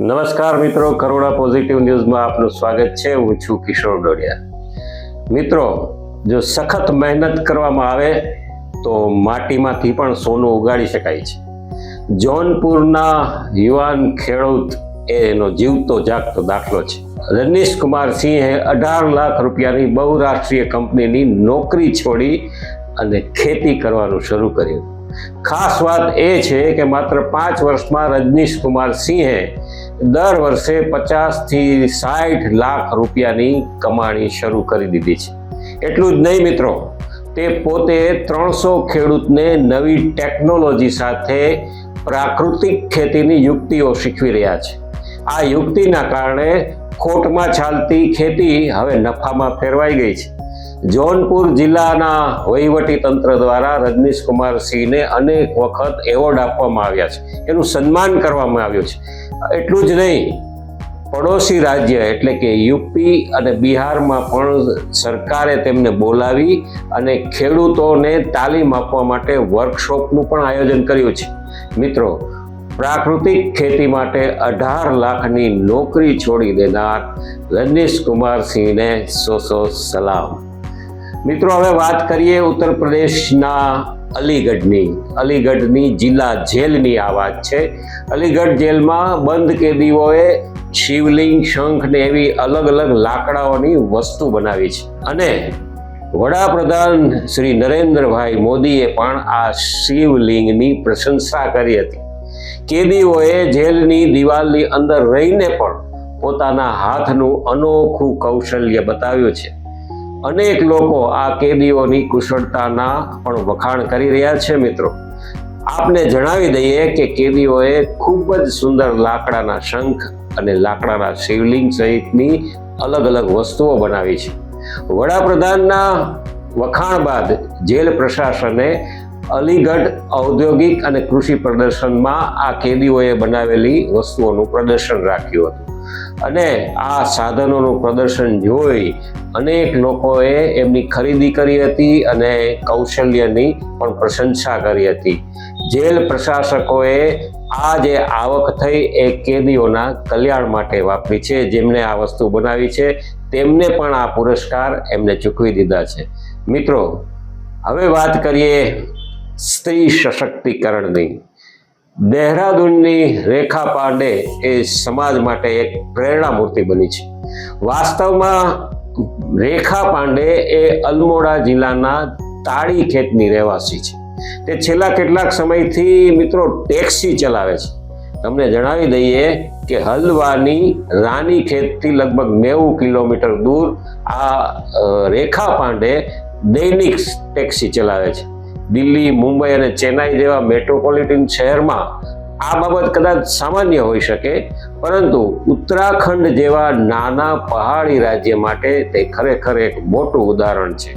નમસ્કાર મિત્રો કરોડા પોઝિટિવ ન્યૂઝમાં આપનું સ્વાગત છે. હું છું કિશોર ડોડિયા. મિત્રો, જો સખત મહેનત કરવામાં આવે, તો માટીમાંથી પણ સોનું ઉગાડી શકાય છે. જોનપુરના યુવાન ખેડૂત એનો જીવતો જાગતો દાખલો છે. રજનીશ કુમાર સિંહે અઢાર લાખ રૂપિયાની બહુરાષ્ટ્રીય કંપનીની નોકરી છોડી અને ખેતી કરવાનું શરૂ કર્યું. ખાસ વાત એ છે કે માત્ર પાંચ વર્ષમાં રજનીશ કુમાર સિંહે દર વર્ષે પચાસથી સાઠ લાખ રૂપિયાની કમાણી શરૂ કરી દીધી છે. એટલું જ નહીં મિત્રો, તે પોતે ત્રણસો ખેડૂતને નવી ટેકનોલોજી સાથે પ્રાકૃતિક ખેતીની યુક્તિઓ શીખવી રહ્યા છે. આ યુક્તિના કારણે ખોટમાં ચાલતી ખેતી હવે નફામાં ફેરવાઈ ગઈ છે. જૌનપુર જિલ્લાના વહીવટી તંત્ર દ્વારા રજનીશ કુમાર સિંહને અનેક વખત એવોર્ડ આપવામાં આવ્યા છે. એનું સન્માન કરવામાં આવ્યું છે. એટલું જ નહીં, પડોશી રાજ્ય એટલે કે યુપી અને બિહારમાં પણ સરકારે તેમને બોલાવી અને ખેડૂતોને તાલીમ આપવા માટે વર્કશોપનું પણ આયોજન કર્યું છે. મિત્રો, પ્રાકૃતિક ખેતી માટે અઢાર લાખની નોકરી છોડી દેનાર રજનીશ કુમાર સિંહને સો સો સલામ. મિત્રો, હવે વાત કરીએ ઉત્તર પ્રદેશના અલીગઢની અલીગઢની જિલ્લા જેલની આ વાત છે. અલીગઢ જેલમાં બંધ કેદીઓએ શિવલિંગ, શંખ ને એવી અલગ અલગ લાકડાઓની વસ્તુ બનાવી છે. અને વડાપ્રધાન શ્રી નરેન્દ્રભાઈ મોદીએ પણ આ શિવલિંગની પ્રશંસા કરી હતી. કેદીઓએ જેલની દિવાલની અંદર રહીને પણ પોતાના હાથનું અનોખું કૌશલ્ય બતાવ્યું છે. અનેક લોકો આ કેદીઓની કુશળતાના પણ વખાણ કરી રહ્યા છે મિત્રો. આપને જણાવી દઈએ કે કેદીઓએ ખૂબ જ સુંદર લાકડાના શંખ અને લાકડાના શિવલિંગ સહિતની અલગ અલગ વસ્તુઓ બનાવી છે. વડાપ્રધાનના વખાણ બાદ જેલ પ્રશાસને અલીગઢ ઔદ્યોગિક અને કૃષિ પ્રદર્શનમાં આ કેદીઓએ બનાવેલી વસ્તુઓનું પ્રદર્શન રાખ્યું હતું. અને આ સાધનોનું પ્રદર્શન જોઈ અનેક લોકોએ એમની ખરીદી કરી હતી અને કૌશલ્યની પણ પ્રશંસા કરી હતી. જેલ પ્રશાસકોએ આ જે આવક થઈ એ કેદીઓના કલ્યાણ માટે વાપરી છે, જેમણે આ વસ્તુ બનાવી છે, તેમને પણ આ પુરસ્કાર એમને ચૂકવી દીધા છે. મિત્રો, હવે વાત કરીએ સ્ત્રી સશક્તિકરણની. દહેરાદૂનની રેખા પાંડે એ સમાજ માટે એક પ્રેરણા મૂર્તિ બની છે. વાસ્તવમાં રેખા પાંડે એ અલમોડા જિલ્લાના તાળી ખેતની રહેવાસી છે. તે છેલ્લા કેટલાક સમયથી મિત્રો ટેક્સી ચલાવે છે. તમને જણાવી દઈએ કે હલવાની રાની ખેતથી લગભગ નેવું કિલોમીટર દૂર આ રેખા પાંડે દૈનિક ટેક્સી ચલાવે છે. દિલ્હી, મુંબઈ અને ચેન્નાઈ જેવા મેટ્રોપોલિટન શહેરમાં આ બાબત કદાચ સામાન્ય હોઈ શકે, પરંતુ ઉત્તરાખંડ જેવા નાના પહાડી રાજ્ય માટે તે ખરેખર એક મોટું ઉદાહરણ છે.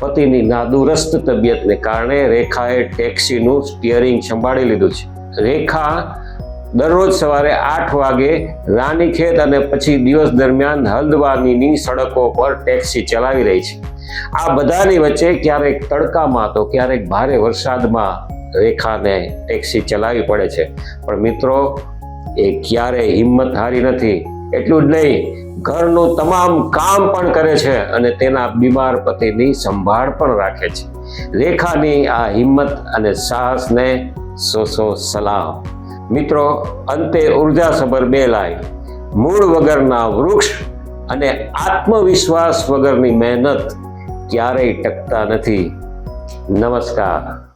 પતિની નાદુરસ્ત તબિયતને કારણે રેખાએ ટેક્સીનું સ્ટિયરિંગ સંભાળી લીધું છે. રેખા દરરોજ સવારે આઠ વાગે રાનીખેત અને પછી દિવસ દરમિયાન હલ્દવાનીની સડકો પર ટેક્સી ચલાવી રહી છે. આ બધાની વચ્ચે ક્યારેક તડકામાં તો ક્યારેક ભારે વરસાદમાં રેખાને ટેક્સી ચલાવવી પડે છે. પણ મિત્રો, એ ક્યારેય હિંમત હારી નથી. એટલું જ નહીં, ઘરનું તમામ કામ પણ કરે છે અને તેના બીમાર પતિની સંભાળ પણ રાખે છે. રેખાની આ હિંમત અને સાહસને સો સો સલામ મિત્રો, અંતે ઉર્જાસભર બે લાઈન. મૂળ વગરના વૃક્ષ અને આત્મવિશ્વાસ વગરની મહેનત ક્યારેય ટકતા નથી. નમસ્કાર.